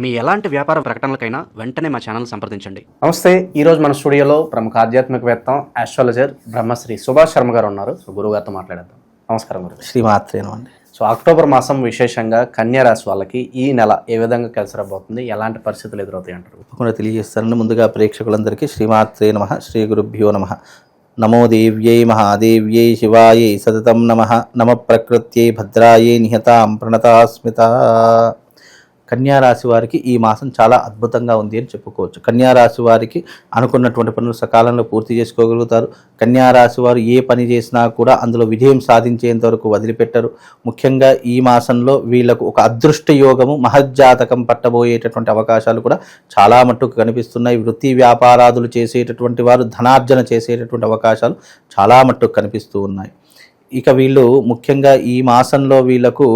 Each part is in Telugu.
మీ ఎలాంటి వ్యాపార ప్రకటనలకైనా వెంటనే మా ఛానల్ సంప్రదించండి. నమస్తే ఈరోజు మన స్టూడియోలో ప్రముఖ ఆధ్యాత్మికవేత్త ఆస్ట్రాలజర్ బ్రహ్మశ్రీ సుభాష్ శర్మ గారు ఉన్నారు. సో గురువు గారితో మాట్లాడేద్దాం. నమస్కారం గురు. శ్రీమాత్రేనండి సో అక్టోబర్ మాసం విశేషంగా కన్యా రాశి వాళ్ళకి ఈ నెల ఏ విధంగా కలిసి రాబోతుంది? ఎలాంటి పరిస్థితులు ఎదురవుతాయి అంటారు? తప్పకుండా తెలియజేస్తానండి. ముందుగా ప్రేక్షకులందరికీ శ్రీమాత్రే నమ శ్రీ గురుభ్యో నమ. నమో దేవ్యై మహాదేవ్యై శివాయై సతతం నమ. నమ ప్రకృత్యై భద్రాయై నిహతాం ప్రణతాస్మిత. కన్యారాశి వారికి ఈ మాసం చాలా అద్భుతంగా ఉంది అని చెప్పుకోవచ్చు. కన్యారాశి వారికి అనుకున్నటువంటి పనులు సకాలంలో పూర్తి చేసుకోగలుగుతారు. కన్యారాశి వారు ఏ పని చేసినా కూడా అందులో విజయం సాధించేంత వరకు వదిలిపెట్టరు. ముఖ్యంగా ఈ మాసంలో వీళ్ళకు ఒక అదృష్ట యోగము మహజ్జాతకం పట్టబోయేటటువంటి అవకాశాలు కూడా చాలా మట్టుకు కనిపిస్తున్నాయి. వృత్తి వ్యాపారాదులు చేసేటటువంటి వారు ధనార్జన చేసేటటువంటి అవకాశాలు చాలా మట్టుకు కనిపిస్తూ ఉన్నాయి. ఇక వీళ్ళు ముఖ్యంగా ఈ మాసంలో వీళ్ళకు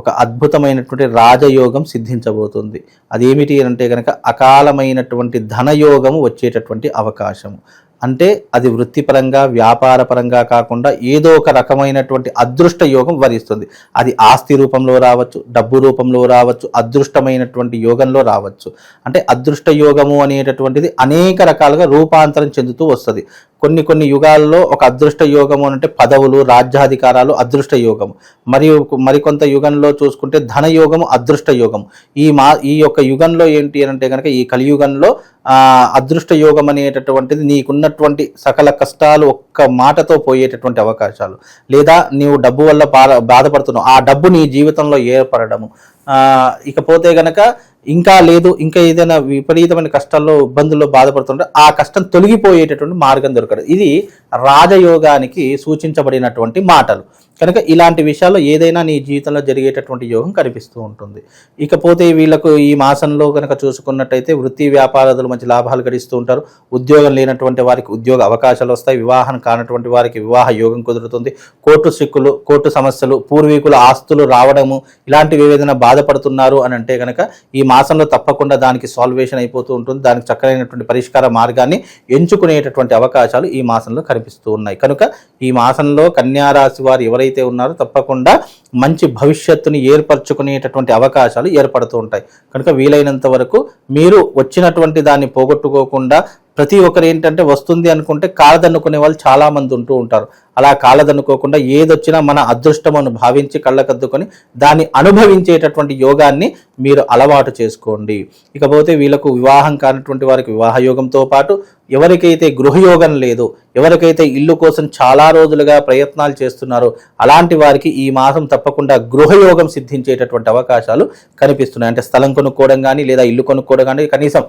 ఒక అద్భుతమైనటువంటి రాజయోగం సిద్ధించబోతుంది. అదేమిటి అంటే కనుక అకాలమైనటువంటి ధనయోగము వచ్చేటటువంటి అవకాశము. అంటే అది వృత్తిపరంగా వ్యాపారపరంగా కాకుండా ఏదో ఒక రకమైనటువంటి అదృష్ట యోగం వరిస్తుంది. అది ఆస్తి రూపంలో రావచ్చు డబ్బు రూపంలో రావచ్చు అదృష్టమైనటువంటి యోగంలో రావచ్చు. అంటే అదృష్ట యోగము అనేటటువంటిది అనేక రకాలుగా రూపాంతరం చెందుతూ వస్తుంది. కొన్ని కొన్ని యుగాల్లో ఒక అదృష్ట యోగము అంటే పదవులు రాజ్యాధికారాలు అదృష్ట యోగము. మరియు మరికొంత యుగంలో చూసుకుంటే ధన యోగము అదృష్ట యోగము. ఈ మా ఈ యొక్క యుగంలో ఏంటి అని అంటే కనుక ఈ కలియుగంలో అదృష్ట యోగం అనేటటువంటిది నీకున్నటువంటి సకల కష్టాలు ఒక్క మాటతో పోయేటటువంటి అవకాశాలు. లేదా నీవు డబ్బు వల్ల బాధ బాధపడుతున్నావు. ఆ డబ్బు నీ జీవితంలో ఏర్పడము ఇకపోతే గనక ఇంకా లేదు ఇంకా ఏదైనా విపరీతమైన కష్టాల్లో ఇబ్బందుల్లో బాధపడుతుంటే ఆ కష్టం తొలగిపోయేటటువంటి మార్గం దొరకదు. ఇది రాజయోగానికి సూచించబడినటువంటి మాటలు. కనుక ఇలాంటి విషయాల్లో ఏదైనా నీ జీవితంలో జరిగేటటువంటి యోగం కనిపిస్తూ ఉంటుంది. ఇకపోతే వీళ్ళకు ఈ మాసంలో కనుక చూసుకున్నట్టయితే వృత్తి వ్యాపారాదులు మంచి లాభాలు గడిస్తూ ఉంటారు. ఉద్యోగం లేనటువంటి వారికి ఉద్యోగ అవకాశాలు వస్తాయి. వివాహం కానటువంటి వారికి వివాహ యోగం కుదురుతుంది. కోర్టు సిక్కులు కోర్టు సమస్యలు పూర్వీకుల ఆస్తులు రావడము ఇలాంటివి ఏదైనా బాధపడుతున్నారు అని అంటే కనుక ఈ మాసంలో తప్పకుండా దానికి సాల్వేషన్ అయిపోతూ ఉంటుంది. దానికి చక్కనైనటువంటి పరిష్కార మార్గాన్ని ఎంచుకునేటటువంటి అవకాశాలు ఈ మాసంలో కనిపిస్తూ ఉన్నాయి. కనుక ఈ మాసంలో కన్యారాశి వారు ఎవరైతే ఉన్నారో తప్పకుండా మంచి భవిష్యత్తుని ఏర్పరచుకునేటటువంటి అవకాశాలు ఏర్పడుతూ ఉంటాయి. కనుక వీలైనంత వరకు మీరు వచ్చినటువంటి దాన్ని పోగొట్టుకోకుండా ప్రతి ఒక్కరు ఏంటంటే వస్తుంది అనుకుంటే కాలదన్నుకునే వాళ్ళు చాలా మంది ఉంటూ ఉంటారు. అలా కాలదన్నుకోకుండా ఏదొచ్చినా మన అదృష్టం అని భావించి కళ్ళకద్దుకొని దాన్ని అనుభవించేటటువంటి యోగాన్ని మీరు అలవాటు చేసుకోండి. ఇకపోతే వీళ్ళకు వివాహం కానటువంటి వారికి వివాహ యోగంతో పాటు ఎవరికైతే గృహయోగం లేదు ఎవరికైతే ఇల్లు కోసం చాలా రోజులుగా ప్రయత్నాలు చేస్తున్నారో అలాంటి వారికి ఈ మాసం తప్పకుండా గృహయోగం సిద్ధించేటటువంటి అవకాశాలు కనిపిస్తున్నాయి. అంటే స్థలం కొనుక్కోవడం కానీ లేదా ఇల్లు కొనుక్కోవడం కానీ కనీసం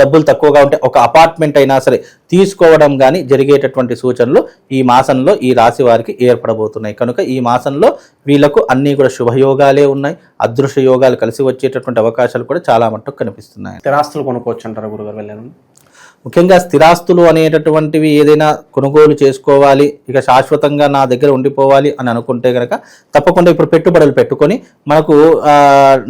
డబ్బులు తక్కువగా ఉంటే ఒక అపార్ట్మెంట్ అయినా సరే తీసుకోవడం కానీ జరిగేటటువంటి సూచనలు ఈ మాసంలో ఈ రాశి వారికి ఏర్పడబోతున్నాయి. కనుక ఈ మాసంలో వీళ్ళకు అన్నీ కూడా శుభయోగాలే ఉన్నాయి. అదృశ్య యోగాలు కలిసి వచ్చేటటువంటి అవకాశాలు కూడా చాలా మట్టుకు కనిపిస్తున్నాయి. స్థిరాస్తులు కొనుక్కోవచ్చు అంటారు గురుగారు వెళ్ళాను ముఖ్యంగా స్థిరాస్తులు అనేటటువంటివి ఏదైనా కొనుగోలు చేసుకోవాలి ఇక శాశ్వతంగా నా దగ్గర ఉండిపోవాలి అని అనుకుంటే కనుక తప్పకుండా ఇప్పుడు పెట్టుబడులు పెట్టుకొని మనకు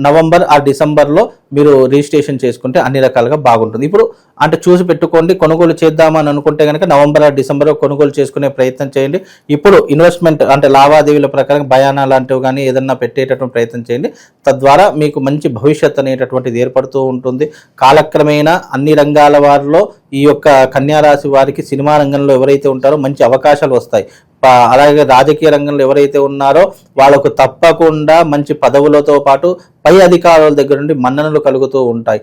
నవంబర్ ఆ డిసెంబర్లో మీరు రిజిస్ట్రేషన్ చేసుకుంటే అన్ని రకాలుగా బాగుంటుంది. ఇప్పుడు అంటే చూసి పెట్టుకోండి కొనుగోలు చేద్దామని అనుకుంటే కనుక నవంబర్ ఆ డిసెంబర్లో కొనుగోలు చేసుకునే ప్రయత్నం చేయండి. ఇప్పుడు ఇన్వెస్ట్మెంట్ అంటే లావాదేవీల ప్రకారం భయానా లాంటివి కానీ ఏదన్నా పెట్టేటటువంటి ప్రయత్నం చేయండి. తద్వారా మీకు మంచి భవిష్యత్ అనేటటువంటిది ఏర్పడుతూ ఉంటుంది. కాలక్రమేణా అన్ని రంగాల వారిలో ఈ యొక్క కన్యారాశి వారికి సినిమా రంగంలో ఎవరైతే ఉంటారో మంచి అవకాశాలు వస్తాయి. అలాగే రాజకీయ రంగంలో ఎవరైతే ఉన్నారో వాళ్ళకు తప్పకుండా మంచి పదవులతో పాటు పై అధికారుల దగ్గర నుండి మన్ననలు కలుగుతూ ఉంటాయి.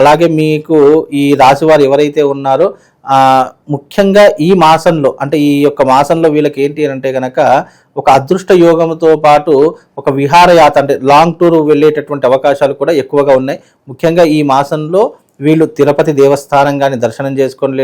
అలాగే మీకు ఈ రాశివారు ఎవరైతే ఉన్నారో ముఖ్యంగా ఈ మాసంలో అంటే ఈ యొక్క మాసంలో వీళ్ళకి ఏంటి అని అంటే కనుక ఒక అదృష్ట యోగంతో పాటు ఒక విహారయాత్ర అంటే లాంగ్ టూర్ వెళ్ళేటటువంటి అవకాశాలు కూడా ఎక్కువగా ఉన్నాయి. ముఖ్యంగా ఈ మాసంలో వీళ్ళు తిరుపతి దేవస్థానం కానీ దర్శనం చేసుకొని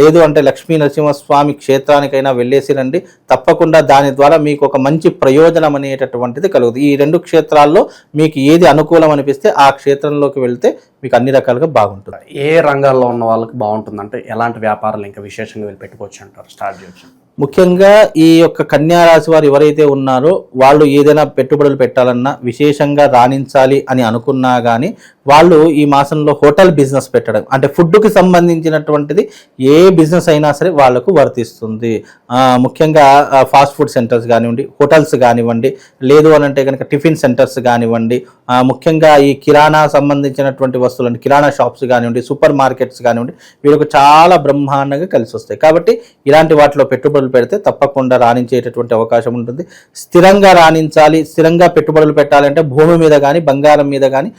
లేదు అంటే లక్ష్మీ నరసింహస్వామి క్షేత్రానికైనా వెళ్ళేసి రండి. తప్పకుండా దాని ద్వారా మీకు ఒక మంచి ప్రయోజనం అనేటటువంటిది కలుగుతుంది. ఈ రెండు క్షేత్రాల్లో మీకు ఏది అనుకూలం అనిపిస్తే ఆ క్షేత్రంలోకి వెళ్తే మీకు అన్ని రకాలుగా బాగుంటుంది. ఏ రంగాల్లో ఉన్న వాళ్ళకి బాగుంటుంది అంటే ఎలాంటి వ్యాపారాలు ఇంకా విశేషంగా వీళ్ళు పెట్టుకోవచ్చు అంటారు? స్టార్ట్ చేయొచ్చు. ముఖ్యంగా ఈ యొక్క కన్యా రాశి వారు ఎవరైతే ఉన్నారో వాళ్ళు ఏదైనా పెట్టుబడులు పెట్టాలన్నా విశేషంగా రాణించాలి అని అనుకున్నా కానీ వాళ్ళు ఈ మాసంలో హోటల్ బిజినెస్ పెట్టడం అంటే ఫుడ్కి సంబంధించినటువంటిది ఏ బిజినెస్ అయినా సరే వాళ్ళకు వర్తిస్తుంది. ముఖ్యంగా ఫాస్ట్ ఫుడ్ సెంటర్స్ కానివ్వండి హోటల్స్ కానివ్వండి లేదు అని అంటే కనుక టిఫిన్ సెంటర్స్ కానివ్వండి ముఖ్యంగా ఈ కిరాణా సంబంధించినటువంటి వస్తువులు అంటే కిరాణా షాప్స్ కానివ్వండి సూపర్ మార్కెట్స్ కానివ్వండి వీళ్ళకు చాలా బ్రహ్మాండంగా కలిసి వస్తాయి కాబట్టి ఇలాంటి వాటిలో పెట్టుబడులు పెడితే తప్పకుండా రాణించేటటువంటి అవకాశం ఉంటుంది. స్థిరంగా రాణించాలి స్థిరంగా పెట్టుబడులు పెట్టాలంటే భూమి మీద కానీ బంగారం మీద కానీ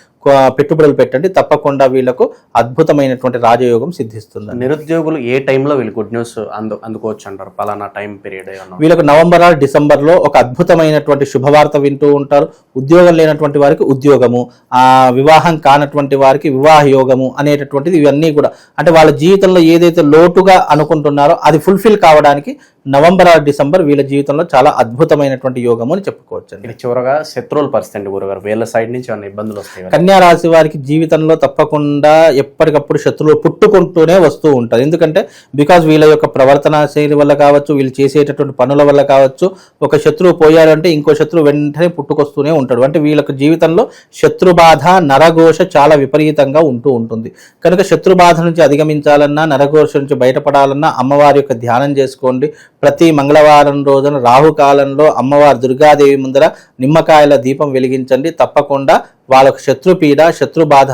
పెట్టుబడులు పెట్టండి. తప్పకుండా వీళ్ళకు అద్భుతమైనటువంటి రాజయోగం సిద్ధిస్తుంది. నిరుద్యోగులు ఏ టైంలో వీళ్ళు గుడ్ న్యూస్ అందు అందుకోవచ్చు అంటారు? పలానా టైం పీరియడ్ వీళ్ళకు నవంబర్ ఆర్ డిసెంబర్లో ఒక అద్భుతమైనటువంటి శుభవార్త వింటూ ఉంటారు. ఉద్యోగం లేనటువంటి వారికి ఉద్యోగము ఆ వివాహం కానటువంటి వారికి వివాహ యోగము అనేటటువంటిది ఇవన్నీ కూడా. అంటే వాళ్ళ జీవితంలో ఏదైతే లోటుగా అనుకుంటున్నారో అది ఫుల్ఫిల్ కావడానికి నవంబర్ ఆర్ డిసెంబర్ వీళ్ళ జీవితంలో చాలా అద్భుతమైనటువంటి యోగము అని చెప్పుకోవచ్చు ఇది చివరగా శత్రువుల పరిస్థితి అండి గురుగారు. వీళ్ళ సైడ్ నుంచి ఏమైనా ఇబ్బందులు వస్తాయి? కన్యా రాశి వారికి జీవితంలో తప్పకుండా ఎప్పటికప్పుడు శత్రువులు పుట్టుకుంటూనే వస్తూ ఉంటారు. ఎందుకంటే బికాజ్ వీళ్ళ యొక్క ప్రవర్తన శైలి వల్ల కావచ్చు వీళ్ళు చేసేటటువంటి పనుల వల్ల కావచ్చు ఒక శత్రువు పోయారంటే ఇంకో శత్రువు వెంటనే పుట్టుకొస్తూనే ఉంటాడు. అంటే వీళ్ళకి జీవితంలో శత్రు బాధ నరఘోష చాలా విపరీతంగా ఉంటూ ఉంటుంది. కనుక శత్రు బాధ నుంచి అధిగమించాలన్నా నరఘోష నుంచి బయటపడాలన్నా అమ్మవారి యొక్క ధ్యానం చేసుకోండి. ప్రతి మంగళవారం రోజున రాహుకాలంలో అమ్మవారు దుర్గాదేవి ముందర నిమ్మకాయల దీపం వెలిగించండి. తప్పకుండా వాళ్ళకు శత్రుపీడ శత్రు బాధ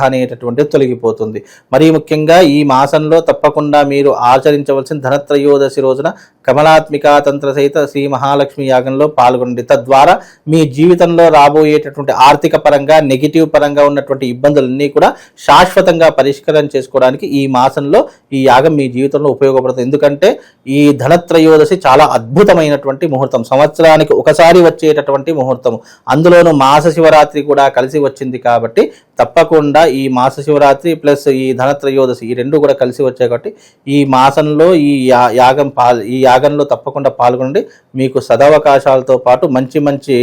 తొలగిపోతుంది. మరీ ముఖ్యంగా ఈ మాసంలో తప్పకుండా మీరు ఆచరించవలసిన ధనత్రయోదశి రోజున కమలాత్మిక తంత్ర సహిత శ్రీ మహాలక్ష్మి యాగంలో పాల్గొనండి. తద్వారా మీ జీవితంలో రాబోయేటటువంటి ఆర్థిక పరంగా నెగిటివ్ పరంగా ఉన్నటువంటి ఇబ్బందులన్నీ కూడా శాశ్వతంగా పరిష్కారం చేసుకోవడానికి ఈ మాసంలో ఈ యాగం మీ జీవితంలో ఉపయోగపడుతుంది. ఎందుకంటే ఈ ధనత్రయోదశి చాలా అద్భుతమైనటువంటి ముహూర్తం. సంవత్సరానికి ఒకసారి వచ్చేటటువంటి ముహూర్తం అందులోనూ మాస శివరాత్రి కూడా కలిసి వచ్చింది కాబట్టి తప్పకుండా ఈ మాస శివరాత్రి ప్లస్ ఈ ధనత్రయోదశి ఈ రెండు కూడా కలిసి వచ్చాయి కాబట్టి ఈ మాసంలో ఈ యాగం పాల్ ఈ యాగంలో తప్పకుండా పాల్గొనండి. మీకు సదవకాశాలతో పాటు మంచి మంచి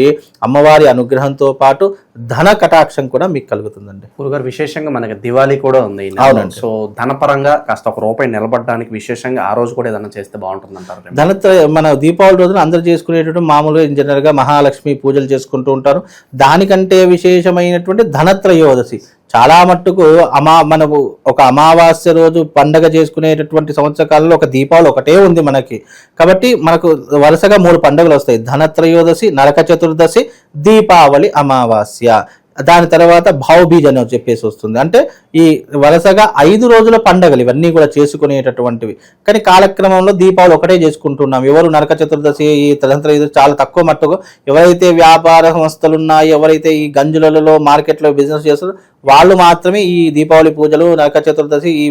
అమ్మవారి అనుగ్రహంతో పాటు ధన కటాక్షం కూడా మీకు కలుగుతుందండి. గురుగారు విశేషంగా మనకి దివాళీ కూడా ఉంది. అవునండి. సో ధనపరంగా కాస్త ఒక రూపాయి నిలబడడానికి విశేషంగా ఆ రోజు కూడా ఏదైనా చేస్తే బాగుంటుంది అంటారు ధనత్ర మన దీపావళి రోజున అందరూ చేసుకునేటటువంటి మామూలుగా జనరల్గా మహాలక్ష్మి పూజలు చేసుకుంటూ ఉంటారు. దానికంటే విశేషమైనటువంటి ధనత్రయోదశి. చాలా మట్టుకు అమా మనకు ఒక అమావాస్య రోజు పండగ చేసుకునేటటువంటి సంవత్సర కాలంలో ఒక దీపావళి ఒకటే ఉంది మనకి. కాబట్టి మనకు వరుసగా మూడు పండుగలు వస్తాయి. ధనత్రయోదశి నరక చతుర్దశి దీపావళి అమావాస్య. దాని తర్వాత భావబీజ్ అని చెప్పేసి వస్తుంది. అంటే ఈ వరుసగా ఐదు రోజుల పండగలు ఇవన్నీ కూడా చేసుకునేటటువంటివి. కానీ కాలక్రమంలో దీపావళి ఒకటే చేసుకుంటున్నాం. ఎవరు నరక చతుర్దశి ఈ తదంతర ఇది చాలా తక్కువ మట్టుకు ఎవరైతే వ్యాపార సంస్థలు ఉన్నాయి ఎవరైతే ఈ గంజులలో మార్కెట్లో బిజినెస్ చేస్తారో వాళ్ళు మాత్రమే ఈ దీపావళి పూజలు నరక చతుర్దశి ఈ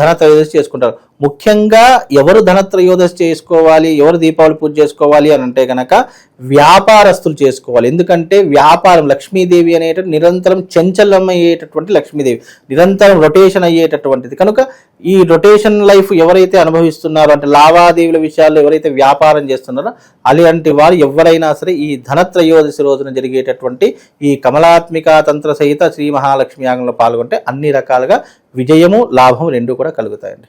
ధనత్రయోదశి చేసుకుంటారు. ముఖ్యంగా ఎవరు ధనత్రయోదశి చేసుకోవాలి ఎవరు దీపావళి పూజ చేసుకోవాలి అని అంటే కనుక వ్యాపారస్తులు చేసుకోవాలి. ఎందుకంటే వ్యాపారం లక్ష్మీదేవి అనేట నిరంతరం చంచలమయ్యేటటువంటి లక్ష్మీదేవి నిరంతరం రొటేషన్ అయ్యేటటువంటిది. కనుక ఈ రొటేషన్ లైఫ్ ఎవరైతే అనుభవిస్తున్నారో అంటే లావాదేవీల విషయాల్లో ఎవరైతే వ్యాపారం చేస్తున్నారో అలాంటి వారు ఎవరైనా సరే ఈ ధనత్రయోదశి రోజున జరిగేటటువంటి ఈ కమలాత్మిక తంత్ర సహిత శ్రీ మహాలక్ష్మి యాగంలో పాల్గొంటే అన్ని రకాలుగా విజయము లాభం రెండు కూడా కలుగుతాయండి.